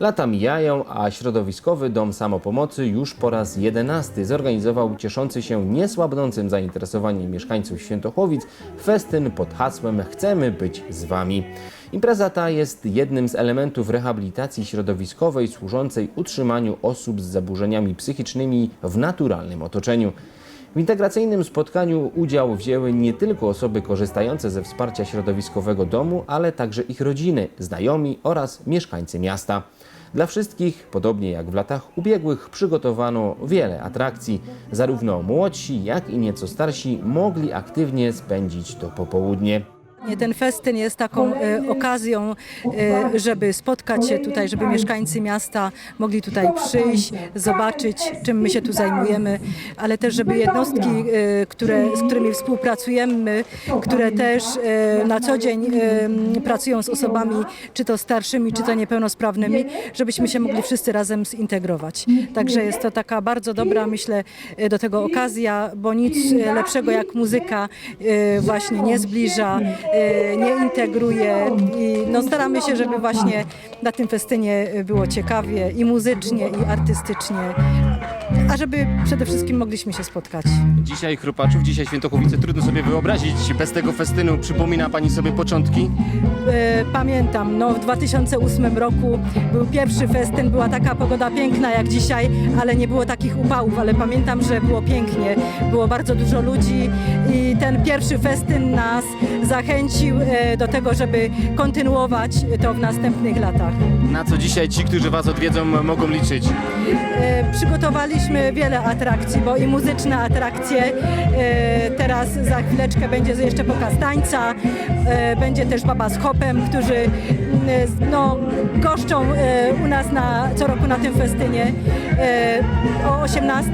Lata mijają, a Środowiskowy Dom Samopomocy już po raz jedenasty zorganizował cieszący się niesłabnącym zainteresowaniem mieszkańców Świętochłowic festyn pod hasłem Chcemy być z Wami. Impreza ta jest jednym z elementów rehabilitacji środowiskowej służącej utrzymaniu osób z zaburzeniami psychicznymi w naturalnym otoczeniu. W integracyjnym spotkaniu udział wzięły nie tylko osoby korzystające ze wsparcia środowiskowego domu, ale także ich rodziny, znajomi oraz mieszkańcy miasta. Dla wszystkich, podobnie jak w latach ubiegłych, przygotowano wiele atrakcji. Zarówno młodsi, jak i nieco starsi mogli aktywnie spędzić to popołudnie. Ten festyn jest taką e, okazją, e, żeby spotkać się tutaj, żeby mieszkańcy miasta mogli tutaj przyjść, zobaczyć, czym my się tu zajmujemy, ale też, żeby jednostki, e, które, z którymi współpracujemy, które też e, na co dzień e, pracują z osobami, czy to starszymi, czy to niepełnosprawnymi, żebyśmy się mogli wszyscy razem zintegrować. Także jest to taka bardzo dobra, myślę, e, do tego okazja, bo nic e, lepszego jak muzyka e, właśnie nie zbliża, nie integruje i no staramy się, żeby właśnie na tym festynie było ciekawie i muzycznie, i artystycznie, a żeby przede wszystkim mogliśmy się spotkać. Dzisiaj Chrupaczów, dzisiaj Świętochłowice, trudno sobie wyobrazić. Bez tego festynu przypomina Pani sobie początki? E, Pamiętam, no w 2008 roku był pierwszy festyn, była taka pogoda piękna jak dzisiaj, ale nie było takich upałów, ale pamiętam, że było pięknie, było bardzo dużo ludzi i ten pierwszy festyn nas zachęcił e, do tego, żeby kontynuować to w następnych latach. Na co dzisiaj ci, którzy Was odwiedzą, mogą liczyć? E, Przygotowaliśmy wiele atrakcji, bo i muzyczne atrakcje. E, Teraz za chwileczkę będzie jeszcze pokaz tańca, e, będzie też baba z hopem, którzy mm, no, goszczą e, u nas na, co roku na tym festynie. E, O 18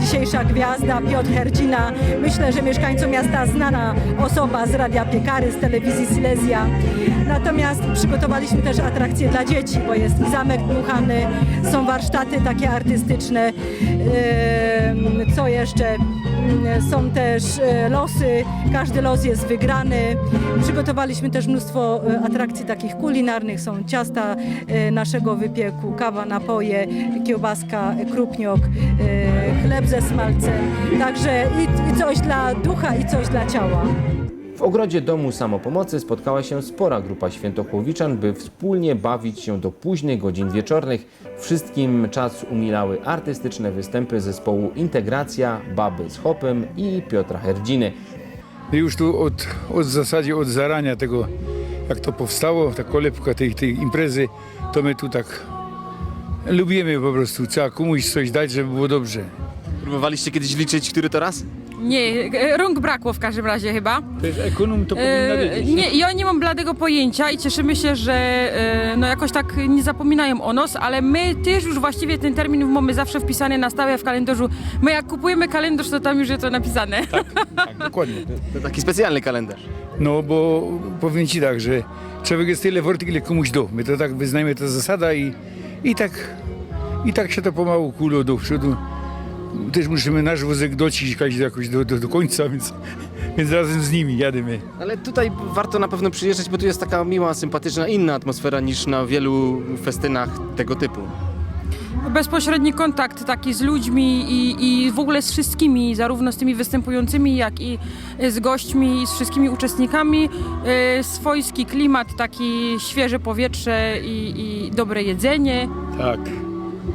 dzisiejsza gwiazda Piotr Herdzina. Myślę, że mieszkańcom miasta znana osoba z Radia Piekary, z telewizji Silesia. Natomiast przygotowaliśmy też atrakcje dla dzieci, bo jest zamek dmuchany, są warsztaty takie artystyczne. Em, Co jeszcze? Mm, Są też e, losy, każdy los jest wygrany. Przygotowaliśmy też mnóstwo e, atrakcji takich kulinarnych, są ciasta e, naszego wypieku, kawa, napoje, kiełbaska, krupniok, chleb ze smalcem. Także i, i coś dla ducha, i coś dla ciała. W ogrodzie Domu Samopomocy spotkała się spora grupa świętochłowiczan, by wspólnie bawić się do późnych godzin wieczornych. Wszystkim czas umilały artystyczne występy zespołu Integracja, Baby z Hopem i Piotra Herdziny. Już tu od, od zasadzie od zarania tego, jak to powstało, ta kolebka tej, tej imprezy, to my tu tak lubimy po prostu. Trzeba komuś coś dać, żeby było dobrze. Próbowaliście kiedyś liczyć, który to raz? Nie, e, rąk brakło w każdym razie chyba. To jest ekonom, to powinna E, wiedzieć. nie, ja nie mam bladego pojęcia i cieszymy się, że e, no jakoś tak nie zapominają o nas, ale my też już właściwie ten termin mamy zawsze wpisany na stałe w kalendarzu. My jak kupujemy kalendarz, to tam już jest to napisane. Tak, dokładnie. To taki specjalny kalendarz. No bo powiem ci tak, że człowiek jest tyle wart, ile komuś do. My to tak wyznajemy, to zasada i, i tak i tak się to pomału kulo do przodu. Też musimy nasz wózek dociskać jakoś do, do, do końca, więc, więc razem z nimi jademy. Ale tutaj warto na pewno przyjeżdżać, bo tu jest taka miła, sympatyczna, inna atmosfera niż na wielu festynach tego typu. Bezpośredni kontakt taki z ludźmi i, i w ogóle z wszystkimi, zarówno z tymi występującymi, jak i z gośćmi, z wszystkimi uczestnikami. E, swojski klimat, taki świeże powietrze i, i dobre jedzenie. Tak.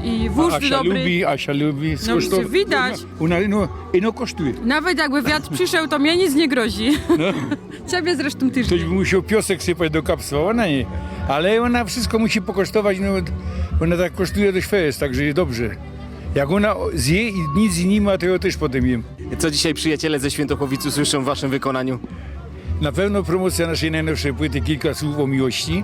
I wóz Asia dobry. lubi, Asia lubi. skosztować. widać. Ona, no, i no kosztuje. Nawet jakby wiatr przyszedł, to mnie nic nie grozi. No. Ciebie zresztą też. Ktoś by musiał piosek sypać do kapsła, ona nie. Ale ona wszystko musi pokosztować, no ona tak kosztuje dość fest, także jest dobrze. Jak ona zje i nic nie ma, to ja też potem jem. Co dzisiaj przyjaciele ze Świętochłowic usłyszą w Waszym wykonaniu? Na pewno promocja naszej najnowszej płyty, kilka słów o miłości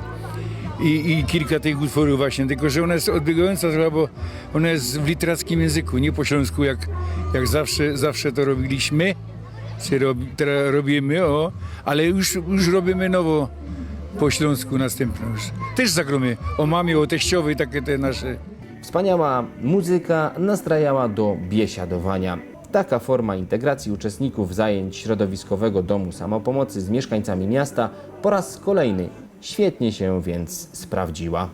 i, i kilka tych utworów właśnie, tylko że ona jest odbiegająca trochę, bo ona jest w literackim języku, nie po śląsku, jak, jak zawsze, zawsze to robiliśmy, czy robi, teraz robimy, o, ale już, już robimy nowo po śląsku następną. Też zagromy o mamie, o teściowej, takie te nasze Wspaniała muzyka nastrajała do biesiadowania. Taka forma integracji uczestników zajęć środowiskowego domu samopomocy z mieszkańcami miasta po raz kolejny świetnie się więc sprawdziła.